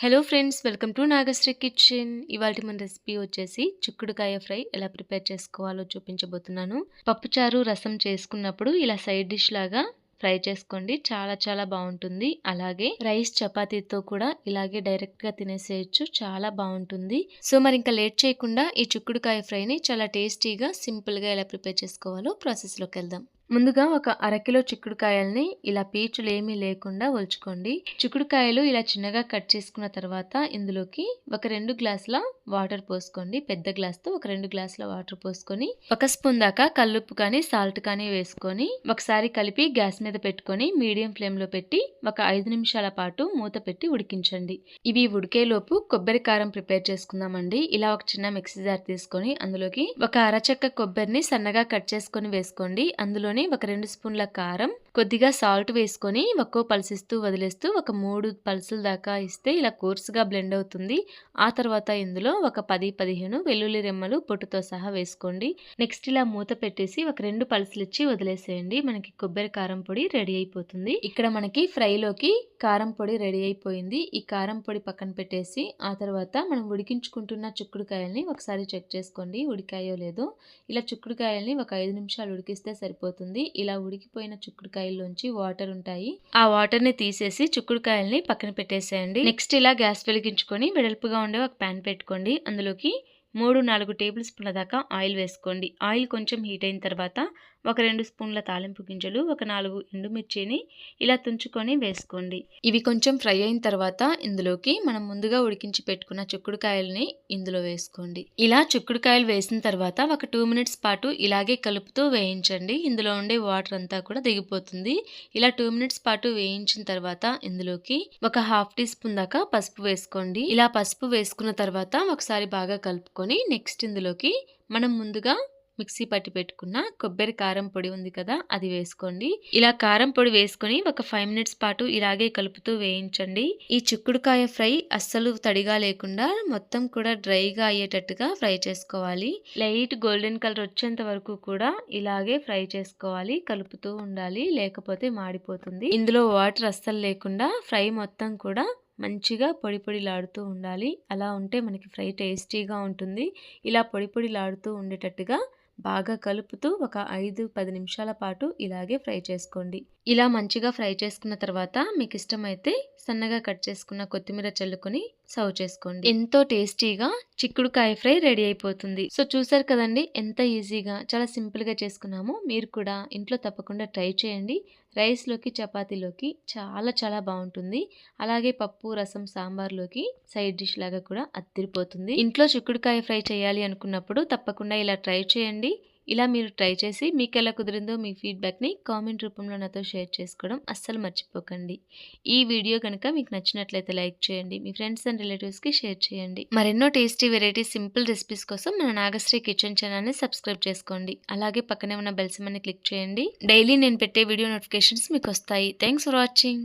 Hello friends welcome to Nagashri kitchen ఇవాళ మన recipe వచ్చేసి చిక్కుడుకాయ ఫ్రై ఎలా ప్రిపేర్ చేసుకోవాలో చూపించబోతున్నాను. పప్పుచారు రసం చేసుకున్నప్పుడు ఇలా సైడ్ డిష్ లాగా ఫ్రై చేసుకోండి. చాలా చాలా బాగుంటుంది. అలాగే రైస్ చపాతీతో కూడా ఇలాగే డైరెక్ట్గా తినేసేయచ్చు. చాలా బాగుంటుంది. సో మరి ఇంకా లేట్ చేయకుండా ఈ చిక్కుడుకాయ ఫ్రైని చాలా టేస్టీగా సింపుల్గా ఎలా ప్రిపేర్ చేసుకోవాలో ప్రాసెస్లోకి వెళ్దాం. ముందుగా ఒక అరకిలో చిక్కుడుకాయల్ని ఇలా పీచులు ఏమీ లేకుండా ఒలుచుకోండి. చిక్కుడుకాయలు ఇలా చిన్నగా కట్ చేసుకున్న తర్వాత ఇందులోకి ఒక రెండు గ్లాసుల వాటర్ పోసుకోండి. పెద్ద గ్లాస్తో ఒక రెండు గ్లాసుల వాటర్ పోసుకొని ఒక స్పూన్ దాకా కల్లుప్పు కానీ సాల్ట్ కానీ వేసుకొని ఒకసారి కలిపి గ్యాస్ మీద పెట్టుకొని మీడియం ఫ్లేమ్లో పెట్టి ఒక ఐదు నిమిషాల పాటు మూత పెట్టి ఉడికించండి. ఇవి ఉడికేలోపు కొబ్బరి కారం ప్రిపేర్ చేసుకుందామండి. ఇలా ఒక చిన్న మిక్సీ జార్ తీసుకొని అందులోకి ఒక అరచక్క కొబ్బరిని సన్నగా కట్ చేసుకొని వేసుకోండి. అందులోని ఒక రెండు స్పూన్ల కారం కొద్దిగా సాల్ట్ వేసుకొని ఒక్కో పల్సిస్తూ వదిలేస్తూ ఒక మూడు పల్సుల దాకా ఇస్తే ఇలా కోర్సుగా బ్లెండ్ అవుతుంది. ఆ తర్వాత ఇందులో ఒక పది పదిహేను వెల్లుల్లి రెమ్మలు పొట్టుతో సహా వేసుకోండి. నెక్స్ట్ ఇలా మూత పెట్టేసి ఒక రెండు పల్సులు ఇచ్చి వదిలేసేయండి. మనకి కొబ్బరి కారం పొడి రెడీ అయిపోతుంది. ఇక్కడ మనకి ఫ్రైలోకి కారం పొడి రెడీ అయిపోయింది. ఈ కారం పొడి పక్కన పెట్టేసి ఆ తర్వాత మనం ఉడికించుకుంటున్న చుక్కుడుకాయల్ని ఒకసారి చెక్ చేసుకోండి. ఉడికాయో లేదో. ఇలా చుక్కుడుకాయల్ని ఒక ఐదు నిమిషాలు ఉడికిస్తే సరిపోతుంది. ఇలా ఉడికిపోయిన చిక్కుడుకాయల్లోంచి వాటర్ ఉంటాయి. ఆ వాటర్ని తీసేసి చిక్కుడుకాయల్ని పక్కన పెట్టేసేయండి. నెక్స్ట్ ఇలా గ్యాస్ వెలిగించుకొని వెడల్పుగా ఉండే ఒక ప్యాన్ పెట్టుకోండి. అందులోకి మూడు నాలుగు టేబుల్ స్పూన్ల దాకా ఆయిల్ వేసుకోండి. ఆయిల్ కొంచెం హీట్ అయిన తర్వాత ఒక రెండు స్పూన్ల తాలింపు గింజలు ఒక నాలుగు ఎండుమిర్చిని ఇలా తుంచుకొని వేసుకోండి. ఇవి కొంచెం ఫ్రై అయిన తర్వాత ఇందులోకి మనం ముందుగా ఉడికించి పెట్టుకున్న చిక్కుడుకాయలని ఇందులో వేసుకోండి. ఇలా చిక్కుడుకాయలు వేసిన తర్వాత ఒక టూ మినిట్స్ పాటు ఇలాగే కలుపుతూ వేయించండి. ఇందులో ఉండే వాటర్ అంతా కూడా దిగిపోతుంది. ఇలా టూ మినిట్స్ పాటు వేయించిన తర్వాత ఇందులోకి ఒక హాఫ్ టీ స్పూన్ దాకా పసుపు వేసుకోండి. ఇలా పసుపు వేసుకున్న తర్వాత ఒకసారి బాగా కలుపుకొని నెక్స్ట్ ఇందులోకి మనం ముందుగా మిక్సీ పట్టి పెట్టుకున్న కొబ్బరి కారం పొడి ఉంది కదా అది వేసుకోండి. ఇలా కారం పొడి వేసుకొని ఒక ఫైవ్ మినిట్స్ పాటు ఇలాగే కలుపుతూ వేయించండి. ఈ చిక్కుడుకాయ ఫ్రై అస్సలు తడిగా లేకుండా మొత్తం కూడా డ్రైగా అయ్యేటట్టుగా ఫ్రై చేసుకోవాలి. లైట్ గోల్డెన్ కలర్ వచ్చేంత వరకు కూడా ఇలాగే ఫ్రై చేసుకోవాలి కలుపుతూ ఉండాలి లేకపోతే మాడిపోతుంది. ఇందులో వాటర్ అస్సలు లేకుండా ఫ్రై మొత్తం కూడా మంచిగా పొడి పొడిలాడుతూ ఉండాలి. అలా ఉంటే మనకి ఫ్రై టేస్టీగా ఉంటుంది. ఇలా పొడి పొడిలాడుతూ ఉండేటట్టుగా బాగా కలుపుతూ ఒక ఐదు పది నిమిషాల పాటు ఇలాగే ఫ్రై చేసుకోండి. ఇలా మంచిగా ఫ్రై చేసుకున్న తర్వాత మీకు ఇష్టమైతే సన్నగా కట్ చేసుకున్న కొత్తిమీర చల్లుకొని సర్వ్ చేసుకోండి. ఎంతో టేస్టీగా చిక్కుడుకాయ ఫ్రై రెడీ అయిపోతుంది. సో చూసారు కదండి ఎంత ఈజీగా చాలా సింపుల్గా చేసుకున్నాము. మీరు కూడా ఇంట్లో తప్పకుండా ట్రై చేయండి. రైస్లోకి చపాతీలోకి చాలా చాలా బాగుంటుంది. అలాగే పప్పు రసం సాంబార్లోకి సైడ్ డిష్ లాగా కూడా అత్తిరిపోతుంది ఇంట్లో చిక్కుడుకాయ ఫ్రై చేయాలి అనుకున్నప్పుడు తప్పకుండా ఇలా ట్రై చేయండి. ఇలా మీరు ట్రై చేసి మీకు ఎలా కుదిరిందో మీ ఫీడ్బ్యాక్ని కామెంట్ రూపంలో నాతో షేర్ చేసుకోవడం అస్సలు మర్చిపోకండి. ఈ వీడియో కనుక మీకు నచ్చినట్లయితే లైక్ చేయండి మీ ఫ్రెండ్స్ అండ్ రిలేటివ్స్కి షేర్ చేయండి. మరెన్నో టేస్టీ వెరైటీ సింపుల్ రెసిపీస్ కోసం మన నాగశ్రీ కిచెన్ ఛానల్ని సబ్స్క్రైబ్ చేసుకోండి. అలాగే పక్కనే ఉన్న బెల్సమని క్లిక్ చేయండి. డైలీ నేను పెట్టే వీడియో నోటిఫికేషన్స్ మీకు వస్తాయి. Thanks for watching.